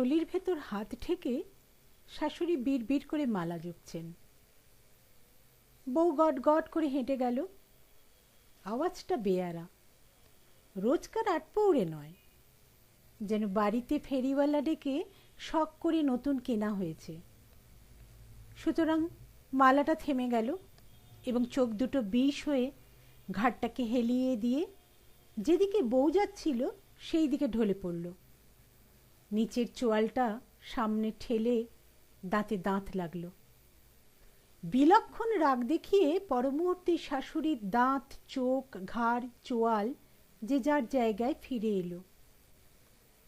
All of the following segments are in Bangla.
থলির ভেতর হাত ঠেকে শাশুড়ি বিড় বিড় করে মালা জুকছেন বউ গট গট করে হেঁটে গেল। আওয়াজটা বেয়ারা। রোজকার আটপৌড়ে নয়। যেন বাড়িতে ফেরিওয়ালা ডেকে শখ করে নতুন কেনা হয়েছে। সুতরাং মালাটা থেমে গেল এবং চোখ দুটো বিষ হয়ে ঘাটটাকে হেলিয়ে দিয়ে যেদিকে বউ যাচ্ছিল সেই দিকে ঢলে পড়ল। নিচের চোয়ালটা সামনে ঠেলে দাঁতে দাঁত লাগল। বিলক্ষণ রাগ দেখিয়ে পরমুহূর্তে শাশুড়ির দাঁত, চোখ, ঘাড়, চোয়াল যে যার জায়গায় ফিরে এলো।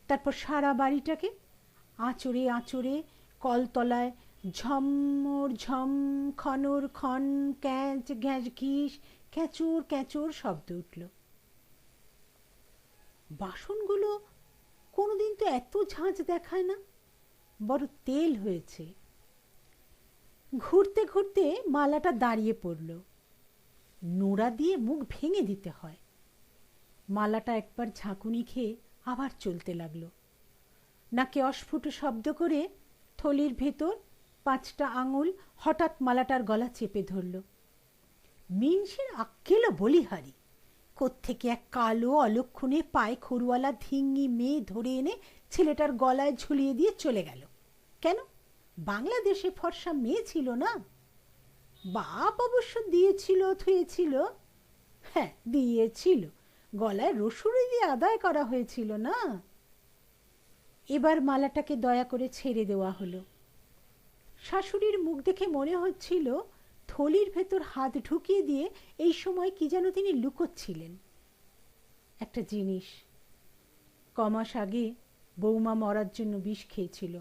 তারপর সারা বাড়িটাকে আঁচড়ে আঁচড়ে কলতলায় ঝম্মর ঝম, খনর খন, ক্যাঁচ, ঘ্যাঁচ, ঘিস, ক্যাঁচুর ক্যাঁচুর শব্দ উঠল। বাসনগুলো কোনোদিন তো এত ঝাঁঝ দেখায় না। বড় তেল হয়েছে। ঘুরতে ঘুরতে মালাটা দাঁড়িয়ে পড়ল। নোড়া দিয়ে মুখ ভেঙে দিতে হয়। মালাটা একবার ঝাঁকুনি খেয়ে আবার চলতে লাগল। নাকে অস্ফুট শব্দ করে থলির ভেতর পাঁচটা আঙুল হঠাৎ মালাটার গলা চেপে ধরল। মিনসের আক্কেলও বলিহারি। কোত্থেকে এক কালো অলক্ষণে পায়ে খড়ুয়ালা ধিঙ্গি মেয়ে ধরে এনে ছেলেটার গলায় ঝুলিয়ে দিয়ে চলে গেল। কেন? বাংলাদেশে ফর্সা মেয়ে ছিল না? বাপ অবশ্য দিয়েছিল, থুয়েছিল। হ্যাঁ দিয়েছিল। গলায় রসুরি দিয়ে আদায় করা হয়েছিল না? এবার মালাটাকে দয়া করে ছেড়ে দেওয়া হলো। শাশুড়ির মুখ দেখে মনে হচ্ছিল থলির ভেতর হাত ঢুকিয়ে দিয়ে এই সময় কি যেন তিনি লুকোচ্ছিলেন। একটা জিনিস। কমাস আগে বৌমা মরার জন্য বিষ খেয়েছিল।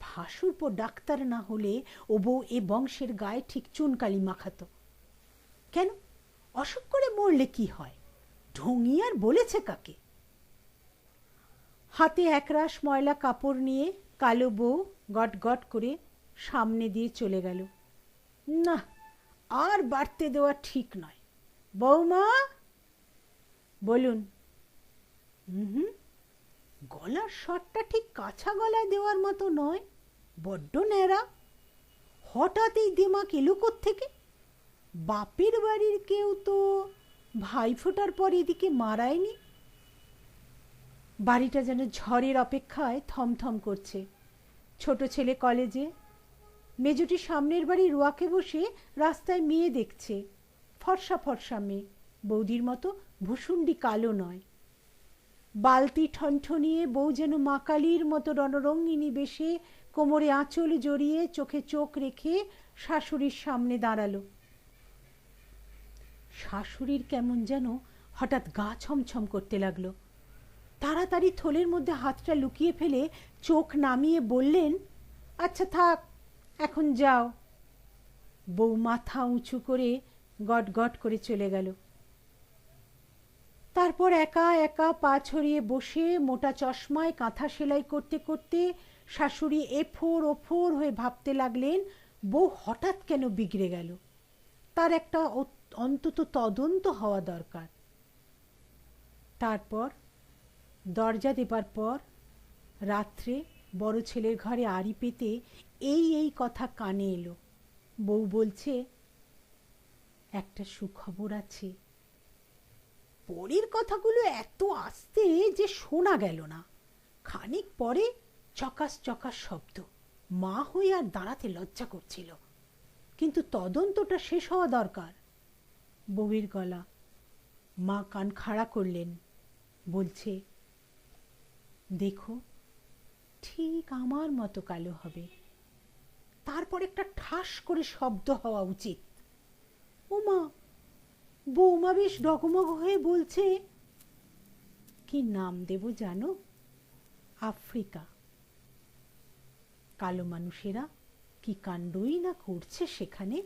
ভাসুর পর ডাক্তার না হলে ও বউ এ বংশের গায়ে ঠিক চুনকালি মাখাতো। কেন? অসুখ করে মরলে কি হয়? ঢঙি আর বলেছে কাকে? হাতে একরাশ ময়লা কাপড় নিয়ে কালো বউ গট গট করে সামনে দিয়ে চলে গেল। না, আর বাড়তে দেওয়া ঠিক নয়। বৌমা? বলুন। হুম গলার শটটা ঠিক কাছা গলায় দেওয়ার মতো নয়, বড্ড ন্যাড়া। হঠাৎ এই দিমাক এলো থেকে বাপের বাড়ির কেউ তো ভাই ফোটার পর এদিকে মারায়নি। বাড়িটা যেন ঝড়ের অপেক্ষায় থমথম করছে। ছোট ছেলে কলেজে মেজুটি সামনের বাড়ি রোয়াকে বসে রাস্তায় মেয়ে দেখছে। ফর্সা ফর্সা মেয়ে। বৌদির মতো ভুসুন্ডি কালো নয়। বালতি ঠনঠনিয়ে বউ যেন মা কালীর মতো রণরঙ্গিনী বেশে কোমরে আঁচল জড়িয়ে চোখে চোখ রেখে শাশুড়ির সামনে দাঁড়াল। শাশুড়ির কেমন যেন হঠাৎ গা ছমছম করতে লাগল। তাড়াতাড়ি থলের মধ্যে হাতটা লুকিয়ে ফেলে চোখ নামিয়ে বললেন আচ্ছা থাক এখন যাও। বউ মাথা উঁচু করে গট গট করে চলে গেল। তারপর একা একা পা ছড়িয়ে বসে মোটা চশমায় কাঁথা সেলাই করতে করতে শাশুড়ি এফোর ওফোর হয়ে ভাবতে লাগলেন, বউ হঠাৎ কেন বিগড়ে গেল? তার একটা অন্তত তদন্ত হওয়া দরকার। তারপর দরজা দেবার পর রাত্রে বড় ছেলের ঘরে আড়ি পেতে এই এই কথা কানে এলো। বউ বলছে, একটা সুখবর আছে। পরের কথাগুলো এত আস্তে যে শোনা গেল না। খানিক পরে চকাস চকাস শব্দ। মা হয়ে আর দাঁড়াতে লজ্জা করছিল। কিন্তু তদন্তটা শেষ হওয়া দরকার। বউয়ের গলা। মা কান খাড়া করলেন। বলছে, দেখো, ঠিক আমার মতো কালো হবে। তারপর একটা ঠাস করে শব্দ হওয়া উচিত। ওমা, বৌমা বেশ ডগমগ হয়ে বলছে, কি নাম দেব জানো? আফ্রিকা। কালো মানুষেরা কি কাণ্ডই না করছে সেখানে?